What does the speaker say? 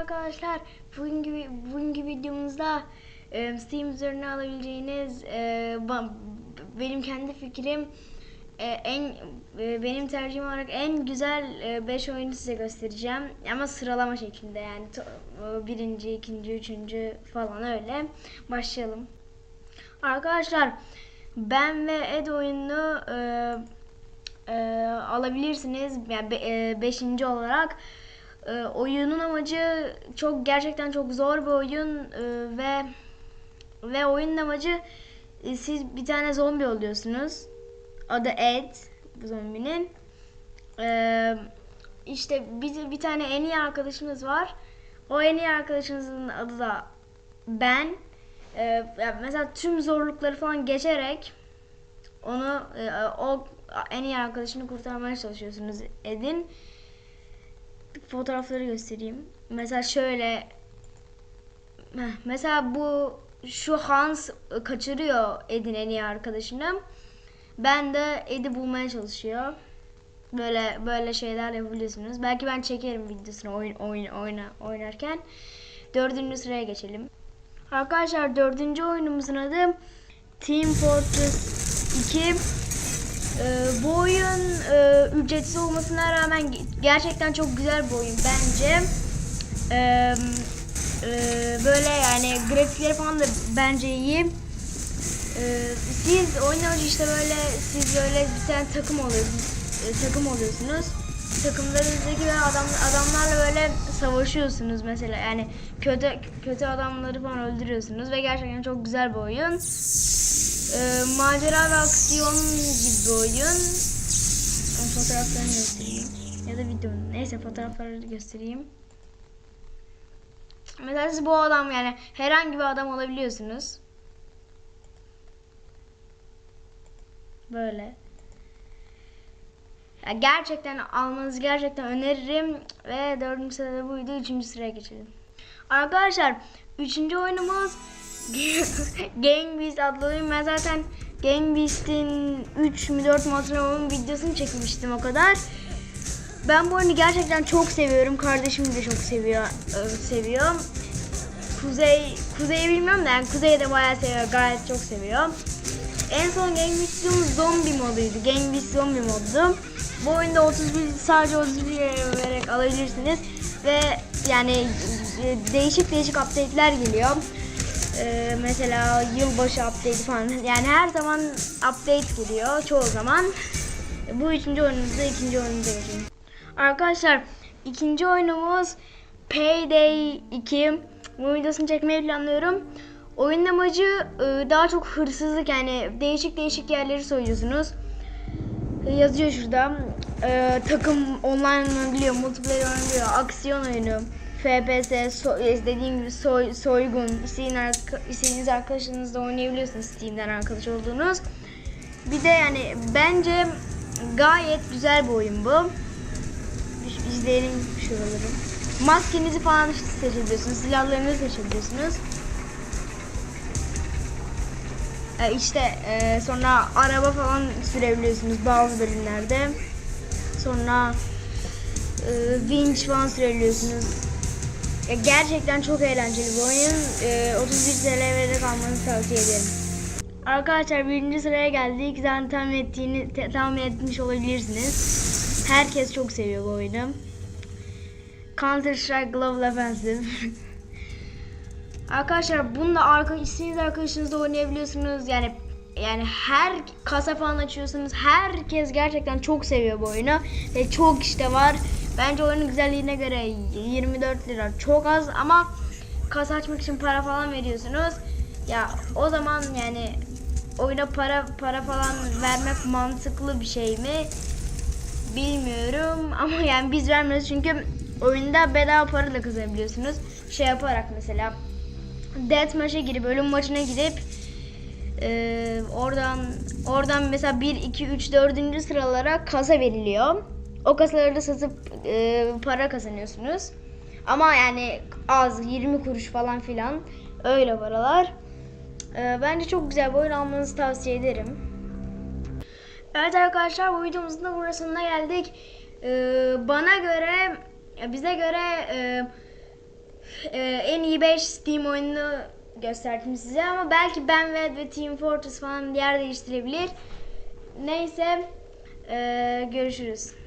Arkadaşlar bugünkü, bugünkü videomuzda e, Steam üzerine alabileceğiniz e, ba- benim kendi fikrim e, en e, benim tercihim olarak en güzel 5 oyunu size göstereceğim ama sıralama şeklinde yani to- e, birinci, ikinci, üçüncü falan öyle başlayalım. Arkadaşlar ben ve Ed oyununu e, e, alabilirsiniz yani 5. olarak. E, oyunun amacı çok gerçekten çok zor bir oyun e, ve ve oyunun amacı e, siz bir tane zombi oluyorsunuz. Adı Ed bu zombinin. E, işte bir, bir tane en iyi arkadaşımız var. O en iyi arkadaşımızın adı da ben. E, mesela tüm zorlukları falan geçerek onu e, o en iyi arkadaşını kurtarmaya çalışıyorsunuz Ed'in fotoğrafları göstereyim. Mesela şöyle mesela bu şu Hans kaçırıyor Ed'in en iyi arkadaşını. Ben de Ed'i bulmaya çalışıyor. Böyle böyle şeyler yapabiliyorsunuz. Belki ben çekerim videosunu oyun oyun oyna oynarken. Dördüncü sıraya geçelim. Arkadaşlar dördüncü oyunumuzun adı Team Fortress 2. Ee, bu oyun e, ücretsiz olmasına rağmen ge- gerçekten çok güzel bir oyun bence. Ee, e, böyle yani grafikleri falan da bence iyi. Ee, siz oynayınca işte böyle siz böyle bir tane takım oluyorsunuz. e, takım oluyorsunuz. Takımlarınızdaki adam, adamlarla böyle savaşıyorsunuz mesela yani kötü kötü adamları falan öldürüyorsunuz ve gerçekten çok güzel bir oyun. Ee, macera ve aksiyon gibi bir oyun. Ben fotoğraflarını göstereyim. Ya da videonun. Neyse fotoğrafları göstereyim. Mesela siz bu adam yani herhangi bir adam olabiliyorsunuz. Böyle. Ya gerçekten almanızı gerçekten öneririm. Ve dördüncü sırada buydu. Üçüncü sıraya geçelim. Arkadaşlar üçüncü oyunumuz Gang Beast adlı oyun. Ben zaten Gang Beast'in 3 mü 4 mü hatırlamamın videosunu çekmiştim o kadar. Ben bu oyunu gerçekten çok seviyorum. Kardeşim de çok seviyor. e, seviyor. Kuzey, Kuzey'i bilmiyorum da yani Kuzey de bayağı seviyor. Gayet çok seviyor. En son Gang Beast'in zombi moduydu. Gang Beast zombi modu. Bu oyunda 31 sadece 31 lira vererek alabilirsiniz. Ve yani e, değişik değişik update'ler geliyor. Ee, mesela yılbaşı update falan. Yani her zaman update geliyor çoğu zaman. Bu üçüncü oyunumuzda ikinci oyunumuza geçelim. Arkadaşlar ikinci oyunumuz Payday 2. Bu videosunu çekmeyi planlıyorum. Oyunun amacı e, daha çok hırsızlık yani değişik değişik yerleri soyuyorsunuz. Yazıyor şurada. E, takım online oynanabiliyor, multiplayer oynanabiliyor, aksiyon oyunu, FPS, so, e, dediğim gibi soy, soygun, istediğin arka, istediğiniz arkadaşınızla oynayabiliyorsunuz Steam'den arkadaş olduğunuz. Bir de yani bence gayet güzel bir oyun bu. İzleyelim şuraları. Maskenizi falan seçebiliyorsunuz, silahlarınızı seçebiliyorsunuz. E, işte e, sonra araba falan sürebiliyorsunuz bazı bölümlerde. Sonra e, winch falan sürebiliyorsunuz. Ya gerçekten çok eğlenceli bir oyun. E, 31 TL vererek almanızı tavsiye ederim. Arkadaşlar birinci sıraya geldik. Zaten tahmin, ettiğini, tahmin etmiş olabilirsiniz. Herkes çok seviyor bu oyunu. Counter Strike Global Offensive. Arkadaşlar bununla arka, istediğiniz arkadaşınızla oynayabiliyorsunuz. Yani yani her kasa falan açıyorsunuz. Herkes gerçekten çok seviyor bu oyunu. Ve çok işte var. Bence oyunun güzelliğine göre 24 lira çok az ama kasa açmak için para falan veriyorsunuz. Ya o zaman yani oyuna para para falan vermek mantıklı bir şey mi? Bilmiyorum ama yani biz vermiyoruz çünkü oyunda bedava para da kazanabiliyorsunuz. Şey yaparak mesela Deathmatch'e girip ölüm maçına gidip e, oradan oradan mesela 1 2 3 4. sıralara kasa veriliyor. O kasaları da satıp e, para kazanıyorsunuz. Ama yani az 20 kuruş falan filan öyle paralar. E, bence çok güzel bir oyun almanızı tavsiye ederim. Evet arkadaşlar bu videomuzun da burasına geldik. Ee, bana göre, bize göre e, e, en iyi 5 Steam oyununu gösterdim size ama belki Ben ve, ve Team Fortress falan yer değiştirebilir. Neyse e, görüşürüz.